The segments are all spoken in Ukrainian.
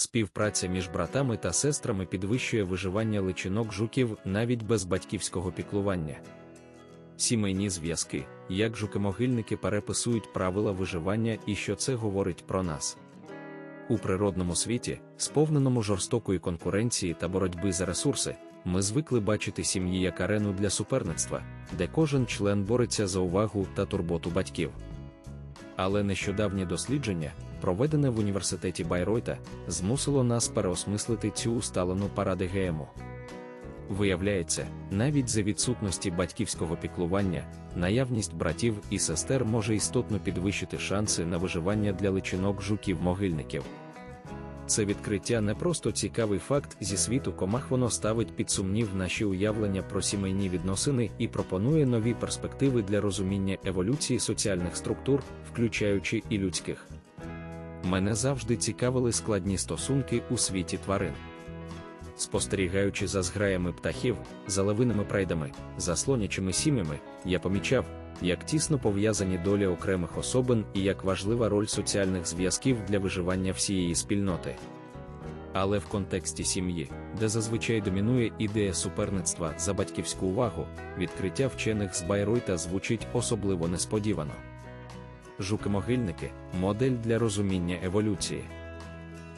Співпраця між братами та сестрами підвищує виживання личинок жуків навіть без батьківського піклування. Сімейні зв'язки, як жуки-могильники переписують правила виживання і що це говорить про нас. У природному світі, сповненому жорстокої конкуренції та боротьби за ресурси, ми звикли бачити сім'ї як арену для суперництва, де кожен член бореться за увагу та турботу батьків. Але нещодавнє дослідження, проведене в університеті Байройта, змусило нас переосмислити цю усталену паради ГМО. Виявляється, навіть за відсутності батьківського піклування, наявність братів і сестер може істотно підвищити шанси на виживання для личинок жуків-могильників. Це відкриття не просто цікавий факт зі світу комах, воно ставить під сумнів наші уявлення про сімейні відносини і пропонує нові перспективи для розуміння еволюції соціальних структур, включаючи і людських. Мене завжди цікавили складні стосунки у світі тварин. Спостерігаючи за зграями птахів, за лавиними прайдами, за слонячими сім'ями, я помічав, як тісно пов'язані долі окремих особин і як важлива роль соціальних зв'язків для виживання всієї спільноти. Але в контексті сім'ї, де зазвичай домінує ідея суперництва за батьківську увагу, відкриття вчених з Байройта звучить особливо несподівано. Жуки-могильники модель для розуміння еволюції.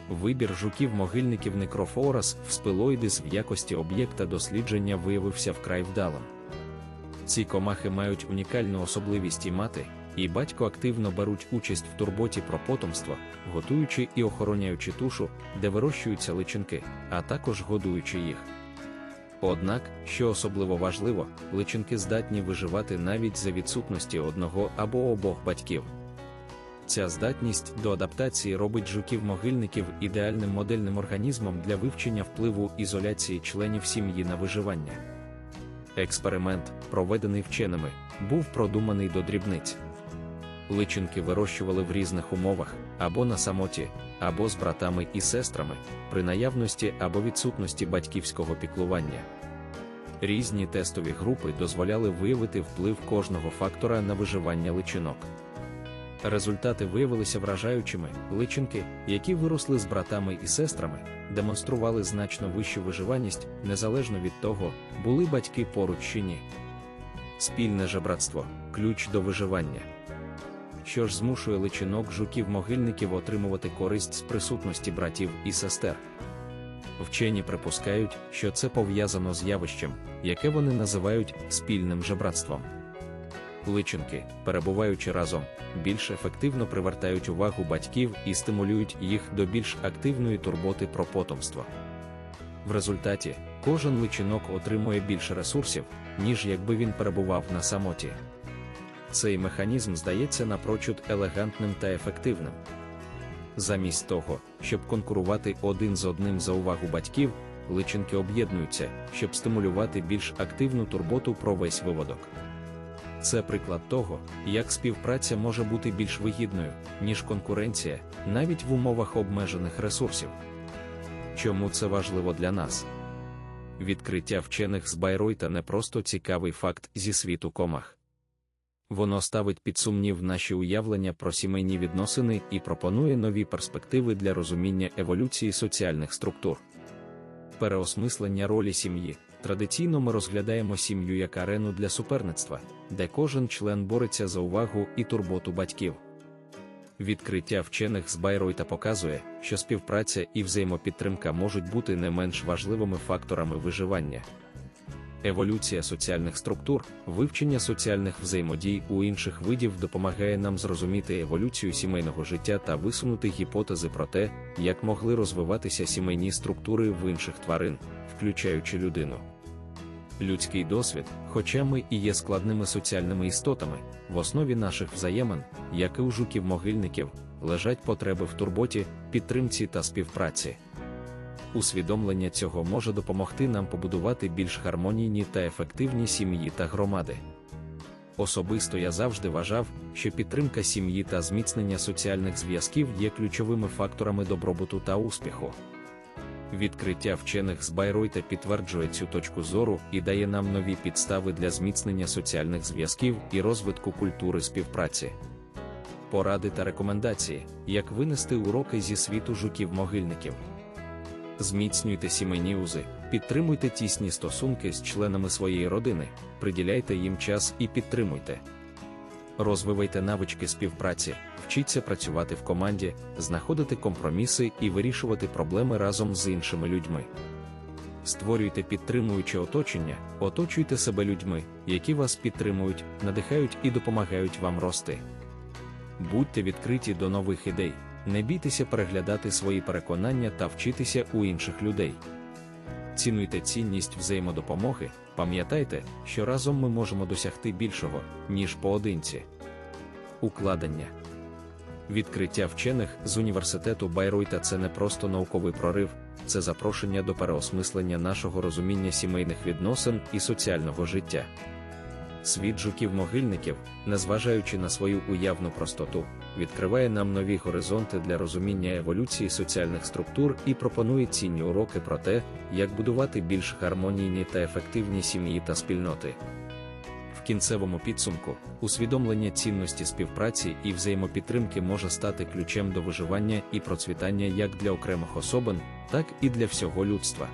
Вибір жуків-могильників Некрофорас в спилоїдис в якості об'єкта дослідження виявився вкрай вдалим. Ці комахи мають унікальну особливість і мати, і батько активно беруть участь в турботі про потомство, готуючи і охороняючи тушу, де вирощуються личинки, а також годуючи їх. Однак, що особливо важливо, личинки здатні виживати навіть за відсутності одного або обох батьків. Ця здатність до адаптації робить жуків-могильників ідеальним модельним організмом для вивчення впливу ізоляції членів сім'ї на виживання. Експеримент, проведений вченими, був продуманий до дрібниць. Личинки вирощували в різних умовах або на самоті, або з братами і сестрами, при наявності або відсутності батьківського піклування. Різні тестові групи дозволяли виявити вплив кожного фактора на виживання личинок. Результати виявилися вражаючими. Личинки, які виросли з братами і сестрами, демонстрували значно вищу виживаність, незалежно від того, були батьки поруч чи ні. Спільне жебратство ключ до виживання. Що ж змушує личинок жуків-могильників отримувати користь з присутності братів і сестер. Вчені припускають, що це пов'язано з явищем, яке вони називають спільним жебратством. Личинки, перебуваючи разом, більш ефективно привертають увагу батьків і стимулюють їх до більш активної турботи про потомство. В результаті кожен личинок отримує більше ресурсів, ніж якби він перебував на самоті. Цей механізм здається напрочуд елегантним та ефективним. Замість того, щоб конкурувати один з одним за увагу батьків, личинки об'єднуються, щоб стимулювати більш активну турботу про весь виводок. Це приклад того, як співпраця може бути більш вигідною, ніж конкуренція, навіть в умовах обмежених ресурсів. Чому це важливо для нас? Відкриття вчених з Байройта не просто цікавий факт зі світу комах. Воно ставить під сумнів наші уявлення про сімейні відносини і пропонує нові перспективи для розуміння еволюції соціальних структур. Переосмислення ролі сім'ї. Традиційно ми розглядаємо сім'ю як арену для суперництва, де кожен член бореться за увагу і турботу батьків. Відкриття вчених з Байройта показує, що співпраця і взаємопідтримка можуть бути не менш важливими факторами виживання. Еволюція соціальних структур, вивчення соціальних взаємодій у інших видів допомагає нам зрозуміти еволюцію сімейного життя та висунути гіпотези про те, як могли розвиватися сімейні структури в інших тварин, включаючи людину. Людський досвід, хоча ми і є складними соціальними істотами, в основі наших взаємин, як і у жуків-могильників, лежать потреби в турботі, підтримці та співпраці. Усвідомлення цього може допомогти нам побудувати більш гармонійні та ефективні сім'ї та громади. Особисто я завжди вважав, що підтримка сім'ї та зміцнення соціальних зв'язків є ключовими факторами добробуту та успіху. Відкриття вчених з Байройта підтверджує цю точку зору і дає нам нові підстави для зміцнення соціальних зв'язків і розвитку культури співпраці. поради та рекомендації, як винести уроки зі світу жуків-могильників. Зміцнюйте сімейні узи, підтримуйте тісні стосунки з членами своєї родини, приділяйте їм час і підтримуйте. Розвивайте навички співпраці, вчіться працювати в команді, знаходити компроміси і вирішувати проблеми разом з іншими людьми. Створюйте підтримуюче оточення, оточуйте себе людьми, які вас підтримують, надихають і допомагають вам рости. Будьте відкриті до нових ідей, не бійтеся переглядати свої переконання та вчитися у інших людей. Цінуйте цінність взаємодопомоги, пам'ятайте, що разом ми можемо досягти більшого, ніж поодинці. Укладення Відкриття вчених з університету Байройта це не просто науковий прорив, це запрошення до переосмислення нашого розуміння сімейних відносин і соціального життя. Світ жуків-могильників, незважаючи на свою уявну простоту, відкриває нам нові горизонти для розуміння еволюції соціальних структур і пропонує цінні уроки про те, як будувати більш гармонійні та ефективні сім'ї та спільноти. Кінцевому підсумку, усвідомлення цінності співпраці і взаємопідтримки може стати ключем до виживання і процвітання як для окремих особин, так і для всього людства.